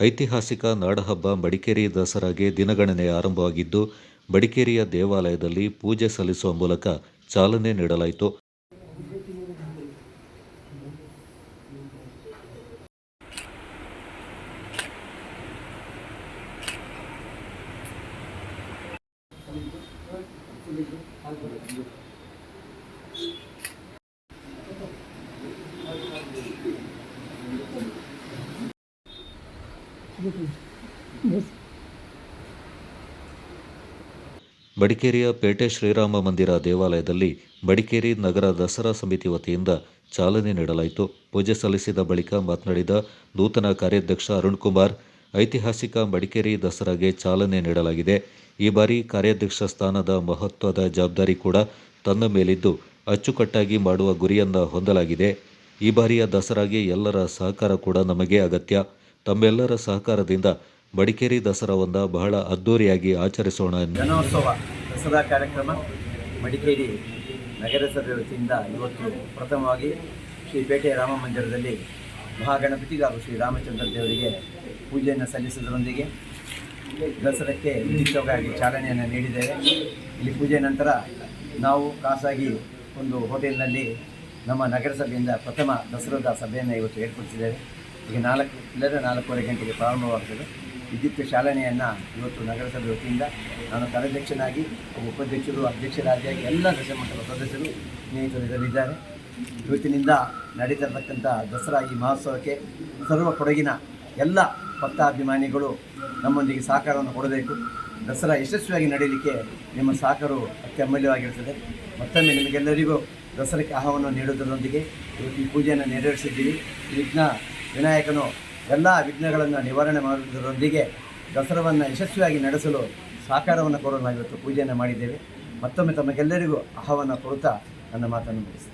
ಐತಿಹಾಸಿಕ ನಾಡಹಬ್ಬ ಮಡಿಕೇರಿ ದಸರಾಗೆ ದಿನಗಣನೆ ಆರಂಭವಾಗಿದ್ದು ಮಡಿಕೇರಿಯ ದೇವಾಲಯದಲ್ಲಿ ಪೂಜೆ ಸಲ್ಲಿಸುವ ಮೂಲಕ ಚಾಲನೆ ನೀಡಲಾಯಿತು. ಮಡಿಕೇರಿಯ ಪೇಟೆ ಶ್ರೀರಾಮ ಮಂದಿರ ದೇವಾಲಯದಲ್ಲಿ ಬಡಿಕೇರಿ ನಗರ ದಸರಾ ಸಮಿತಿ ವತಿಯಿಂದ ಚಾಲನೆ ನೀಡಲಾಯಿತು. ಪೂಜೆ ಸಲ್ಲಿಸಿದ ಬಳಿಕ ಮಾತನಾಡಿದ ನೂತನ ಕಾರ್ಯಾಧ್ಯಕ್ಷ ಅರುಣ್ ಕುಮಾರ್, ಐತಿಹಾಸಿಕ ಮಡಿಕೇರಿ ದಸರಾಗೆ ಚಾಲನೆ ನೀಡಲಾಗಿದೆ. ಈ ಬಾರಿ ಕಾರ್ಯಾಧ್ಯಕ್ಷ ಸ್ಥಾನದ ಮಹತ್ವದ ಜವಾಬ್ದಾರಿ ಕೂಡ ತನ್ನ ಮೇಲಿದ್ದು ಅಚ್ಚುಕಟ್ಟಾಗಿ ಮಾಡುವ ಗುರಿಯನ್ನು ಹೊಂದಲಾಗಿದೆ. ಈ ಬಾರಿಯ ದಸರಾಗೆ ಎಲ್ಲರ ಸಹಕಾರ ಕೂಡ ನಮಗೆ ಅಗತ್ಯ. ತಮ್ಮೆಲ್ಲರ ಸಹಕಾರದಿಂದ ಮಡಿಕೇರಿ ದಸರಾವನ್ನು ಬಹಳ ಅದ್ದೂರಿಯಾಗಿ ಆಚರಿಸೋಣ ಜನೋತ್ಸವ ದಸರಾ ಕಾರ್ಯಕ್ರಮ ಮಡಿಕೇರಿ ನಗರಸಭೆ ವತಿಯಿಂದ ಇವತ್ತು ಪ್ರಥಮವಾಗಿ ಶ್ರೀ ಪೇಟೆ ರಾಮ ಮಂದಿರದಲ್ಲಿ ಮಹಾಗಣಪತಿ ಹಾಗೂ ಶ್ರೀ ರಾಮಚಂದ್ರ ದೇವರಿಗೆ ಪೂಜೆಯನ್ನು ಸಲ್ಲಿಸುವುದರೊಂದಿಗೆ ದಸರಕ್ಕೆ ವಿಧಿತವಾಗಿ ಚಾಲನೆಯನ್ನು ನೀಡಿದ್ದೇವೆ. ಇಲ್ಲಿ ಪೂಜೆ ನಂತರ ನಾವು ಖಾಸಗಿ ಒಂದು ಹೋಟೆಲ್ನಲ್ಲಿ ನಮ್ಮ ನಗರಸಭೆಯಿಂದ ಪ್ರಥಮ ದಸರಾದ ಸಭೆಯನ್ನು ಇವತ್ತು ಏರ್ಪಡಿಸಿದ್ದೇವೆ. ಈಗ ನಾಲ್ಕು ಇಲ್ಲದ ನಾಲ್ಕೂವರೆ ಗಂಟೆಗೆ ಪ್ರಾರಂಭವಾಗುತ್ತದೆ. ವಿದ್ಯುತ್ ಚಾಲನೆಯನ್ನು ಇವತ್ತು ನಗರಸಭೆ ವತಿಯಿಂದ ನಾನು ಕಾರ್ಯಾಧ್ಯಕ್ಷನಾಗಿ ಉಪಾಧ್ಯಕ್ಷರು ಅಧ್ಯಕ್ಷರಾದಿಯಾಗಿ ಎಲ್ಲ ದಶಮಂಡಲ ಸದಸ್ಯರು ಸ್ನೇಹಿತರು ಇವತ್ತಿನಿಂದ ನಡೀತಿರತಕ್ಕಂಥ ದಸರಾ ಈ ಮಹೋತ್ಸವಕ್ಕೆ ಸರ್ವ ಕೊಡಗಿನ ಎಲ್ಲ ಭಕ್ತಾಭಿಮಾನಿಗಳು ನಮ್ಮೊಂದಿಗೆ ಸಹಕಾರವನ್ನು ಕೊಡಬೇಕು. ದಸರಾ ಯಶಸ್ವಿಯಾಗಿ ನಡೀಲಿಕ್ಕೆ ನಿಮ್ಮ ಸಹಕಾರವು ಅತ್ಯಮೂಲ್ಯವಾಗಿರುತ್ತದೆ ಮತ್ತೊಮ್ಮೆ ನಿಮಗೆಲ್ಲರಿಗೂ ದಸರಾಕ್ಕೆ ಆಹ್ವಾನ ನೀಡುವುದರೊಂದಿಗೆ ಇವತ್ತು ಈ ಪೂಜೆಯನ್ನು ನೆರವೇರಿಸಿದ್ದೀವಿ. ವಿಘ್ನ ವಿನಾಯಕನು ಎಲ್ಲ ವಿಘ್ನಗಳನ್ನು ನಿವಾರಣೆ ಮಾಡುವುದರೊಂದಿಗೆ ದಸರಾವನ್ನು ಯಶಸ್ವಿಯಾಗಿ ನಡೆಸಲು ಸಹಕಾರವನ್ನು ಕೊಡಲು ಇವತ್ತು ಪೂಜೆಯನ್ನು ಮಾಡಿದ್ದೇವೆ. ಮತ್ತೊಮ್ಮೆ ತಮಗೆಲ್ಲರಿಗೂ ಆಹ್ವಾನ ಕೊಡುತ್ತಾ ನನ್ನ ಮಾತನ್ನು ಮುಗಿಸ್ತೇನೆ.